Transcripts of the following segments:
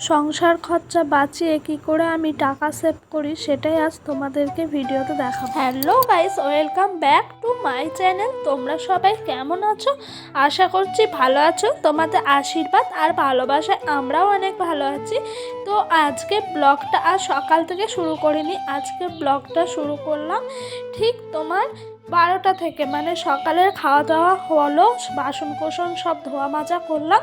সংসার খরচা বাঁচিয়ে কী করে আমি টাকা সেভ করি, সেটাই আজ তোমাদেরকে ভিডিওতে দেখাবো। Hello guys welcome back to my channel তোমরা সবাই কেমন আছো? আশা করছি ভালো আছো। তোমাদের আশীর্বাদ আর ভালোবাসায় আমরাও অনেক ভালো আছি। তো আজকে ব্লগটা আজ সকাল থেকে শুরু করিনি। আজকে ব্লগটা শুরু করলাম ঠিক তোমার বারোটা থেকে মানে সকালের খাওয়া দাওয়া হলো বাসন কোসন সব ধোয়া মাজা করলাম,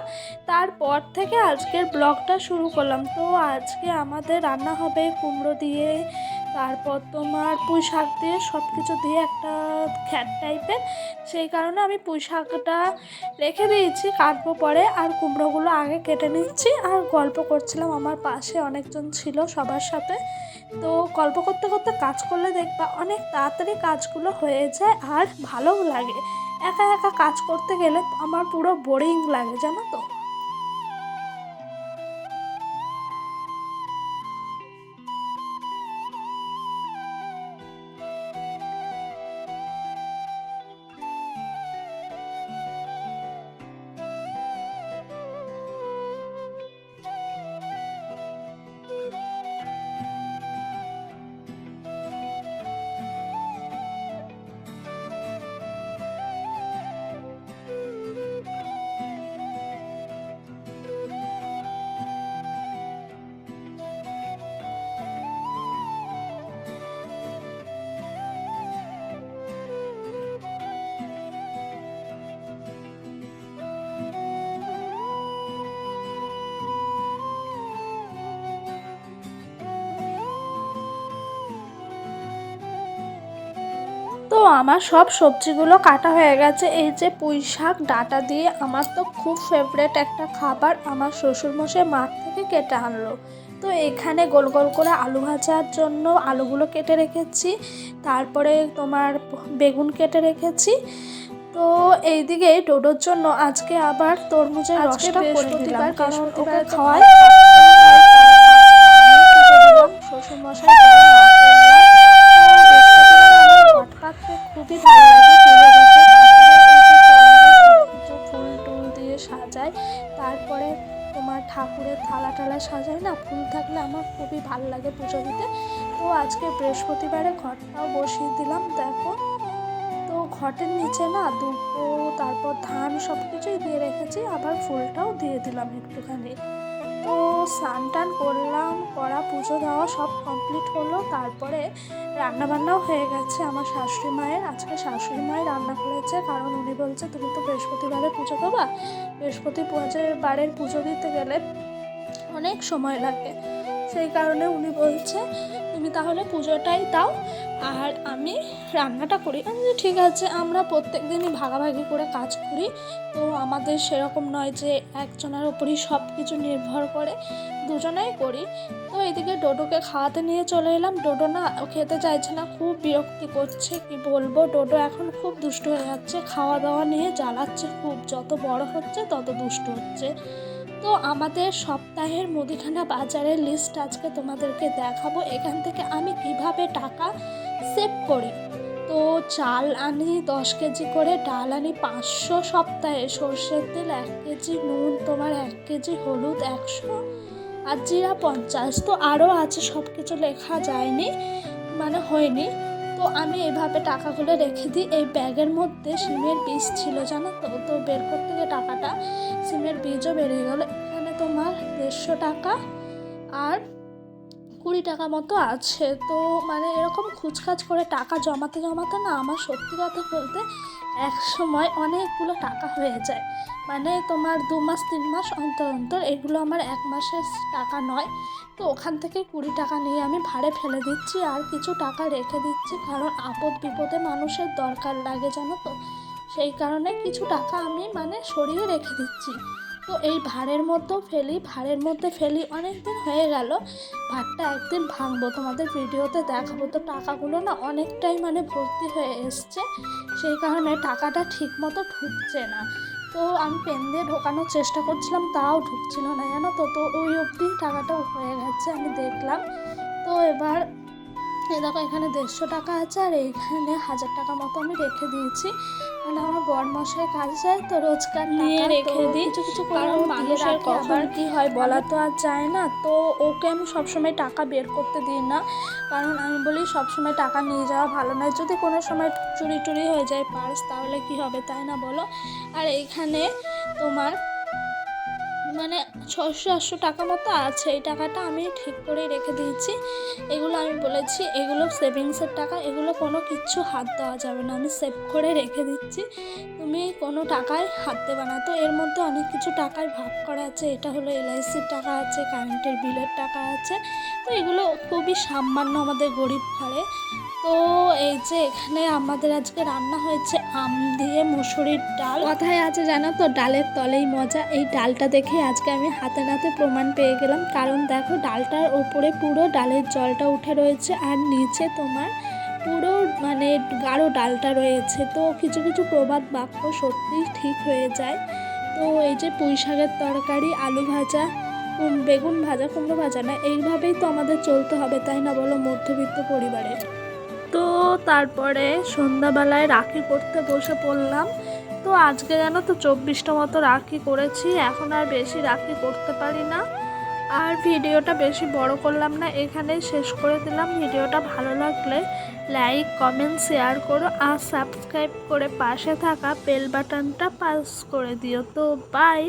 তারপর থেকে আজকের ব্লগটা শুরু করলাম। তো আজকে আমাদের রান্না হবে কুমড়ো দিয়ে, তারপর তোমার পুঁই শাক দিয়ে সব কিছু দিয়ে একটা খ্যাট টাইপের। সেই কারণে আমি পুঁই শাকটা রেখে দিয়েছি, কাটবো পরে, আর কুমড়োগুলো আগে কেটে নিচ্ছি, আর গল্প করছিলাম আমার পাশে অনেকজন ছিল সবার সাথে। তো গল্প করতে করতে কাজ করলে দেখবা অনেক তাড়াতাড়ি কাজগুলো হয়ে যায় আর ভালোও লাগে। একা একা কাজ করতে গেলে আমার পুরো বোরিং লাগে, জানো তো? আমার সব সবজিগুলো কাটা হয়ে গেছে। এই যে পুঁই শাক ডাটা দিয়ে আমার তো খুব ফেভারেট একটা খাবার আমার শ্বশুরমশাই মাঠ থেকে কেটে আনলো। তো এখানে গোল গোল করে আলু ভাজার জন্য আলুগুলো কেটে রেখেছি তারপরে তোমার বেগুন কেটে রেখেছি। তো এইদিকে ডোডোর জন্য আজকে আবার তরমুজের রসটা করে দিলাম কারণ ওকে খাওয়াই শ্বশুর খুবই ভালো লাগে। দিতে কিছু ফুল টুল দিয়ে সাজায়, তারপরে তোমার ঠাকুরের থালা টালা সাজায় না, ফুল থাকলে আমার খুবই ভালো লাগে পুজো দিতে। তো আজকে বৃহস্পতিবারে ঘরটাও বসিয়ে দিলাম, দেখো। তো ঘটের নিচে না দুটো, তারপর ধান সব কিছুই দিয়ে রেখেছি, আবার ফুলটাও দিয়ে দিলাম একটুখানি। তো স্নান টান করলাম, করা পুজো দেওয়া সব কমপ্লিট হলো, তারপরে রান্না বান্নাও হয়ে গেছে। আমার শাশুড়ি মায়ের, আজকে শাশুড়ি মায়ের রান্না করেছে কারণ উনি বলছে, তুমি তো বৃহস্পতিবারে পুজো দেবা বৃহস্পতি বারের পুজো দিতে গেলে অনেক সময় লাগে। সেই কারণে উনি বলছে, তুমি তাহলে পুজোটাই দাও, আর আমি রান্নাটা করি। আমি ঠিক আছে, আমরা প্রত্যেক দিনই ভাগাভাগি করে কাজ করি। তো আমাদের সেরকম নয় যে একজনের ওপরই সব কিছু নির্ভর করে, দুজনেই করি। তো এদিকে ডোডোকে খাওয়াতে নিয়ে চলে এলাম। ডোডো না খেতে চাইছে না, খুব বিরক্তি করছে। কি বলব, ডোডো এখন খুব দুষ্ট হয়ে যাচ্ছে। খাওয়া দাওয়া নিয়ে জ্বালাচ্ছে খুব। যত বড় হচ্ছে, তত দুষ্ট হচ্ছে। তো আমাদের সপ্তাহের মুদিখানা বাজারের লিস্ট আজকে তোমাদেরকে দেখাবো। এখান থেকে আমি কীভাবে টাকা সেভ করি? তো চাল আনি দশ কেজি করে, ডাল আনি পাঁচশো সপ্তাহে, সর্ষের তেল এক কেজি, নুন তোমার এক কেজি, হলুদ একশো আর জিরা পঞ্চাশ। তো আরও আছে সব কিছু লেখা যায়নি মানে হয়নি। তো আমি এভাবে টাকাগুলো রেখে দিই। এই ব্যাগের মধ্যে সিমের বীজ ছিল, জানো তো? তো বের করতে গিয়ে টাকাটা সিমের বীজও বেরিয়ে গেল। এখানে তোমার দেড়শো টাকা আর কুড়ি টাকা মতো আছে। তো মানে এরকম খুচখাচ করে টাকা জমাতে জমাতে না আমার সত্যি কথা বলতে এক সময় অনেকগুলো টাকা হয়ে যায়। মানে তোমার দু মাস, তিন মাস অন্তর অন্তর এগুলো আমার এক মাসের টাকা নয়। তো ওখান থেকে কুড়ি টাকা নিয়ে আমি ভাড়ে ফেলে দিচ্ছি আর কিছু টাকা রেখে দিচ্ছি, কারণ আপদ বিপদে মানুষের দরকার লাগে জানো তো। সেই কারণে কিছু টাকা আমি মানে সরিয়ে রেখে দিচ্ছি। তো এই ভাড়ের মধ্যেও ফেলি, ভাড়ের মধ্যে ফেলি অনেক দিন হয়ে গেল। ভাতটা একদিন ভাঙবো, তোমাদের ভিডিওতে দেখাবো। তো টাকাগুলো না অনেকটাই মানে ভর্তি হয়ে এসছে, সেই কারণে টাকাটা ঠিক মতো ঢুকছে না। তো আমি পেন দিয়ে ঢোকানোর চেষ্টা করছিলাম, তাও ঢুকছিল না, জানো তো? তো ওই অবধি টাকাটাও হয়ে গেছে, আমি দেখলাম। তো এবার এই দেখো এখানে দেড়শো টাকা আছে আর এইখানে হাজার টাকা মতো আমি রেখে দিয়েছি। মানে আমার বর মশাই কাজ যায় তো রোজগার নিয়ে রেখে দিই, কিছু কিছু কারণ মানুষের কখন কি হয় বলা তো আর যায় না। তো ওকে আমি সবসময় টাকা বের করতে দিই না। কারণ আমি বলি সবসময় টাকা নিয়ে যাওয়া ভালো নয়। যদি কোনো সময় চুরি টুরি হয়ে যায় পার্স তাহলে কি হবে তাই না বলো? আর এইখানে তোমার মানে ছশো আটশো টাকা মতো আছে। এই টাকাটা আমি ঠিক করেই রেখে দিয়েছি। এগুলো আমি বলেছি, এগুলো সেভিংসের টাকা, এগুলো কোনো কিচ্ছু হাত দেওয়া যাবে না। আমি সেভ করে রেখে দিচ্ছি। তুমি কোনো টাকায় হাত দেবে না। তো এর মধ্যে অনেক কিছু টাকায় ভাগ করা আছে। এটা হলো এলআইসির টাকা আছে কারেন্টের বিলের টাকা আছে। তো এগুলো খুবই সামান্য আমাদের গরিব ঘরে। তো এই যে এখানে আমাদের আজকে রান্না হয়েছে আম দিয়ে মুসুরির ডাল। কথায় আছে জানো তো, ডালের তলেই মজা। এই ডালটা দেখে আজকে আমি হাতে নাতে প্রমাণ পেয়ে গেলাম। কারণ দেখো, ডালটার ওপরে পুরো ডালের জলটা উঠে রয়েছে আর নিচে তোমার পুরো মানে গাঢ় ডালটা রয়েছে। তো কিছু কিছু প্রবাদ বাক্য সত্যিই ঠিক হয়ে যায়। তো এই যে পুঁই শাকের তরকারি, আলু ভাজা বেগুন ভাজা, কুমড়ো ভাজা না, এইভাবেই তো আমাদের চলতে হবে, তাই না বলো মধ্যবিত্ত পরিবারে? তো তারপরে সন্ধ্যাবেলায় রাখি করতে বসে পড়লাম। তো আজকে জানো তো চব্বিশটা মতো রাখি করেছি, এখন আর বেশি রাখি করতে পারি না। আর ভিডিওটা বেশি বড় করলাম না, এখানেই শেষ করে দিলাম। ভিডিওটা ভালো লাগলে লাইক, কমেন্ট, শেয়ার করো আর সাবস্ক্রাইব করে পাশে থাকা বেল বাটনটা পাস করে দিও। তো বাই!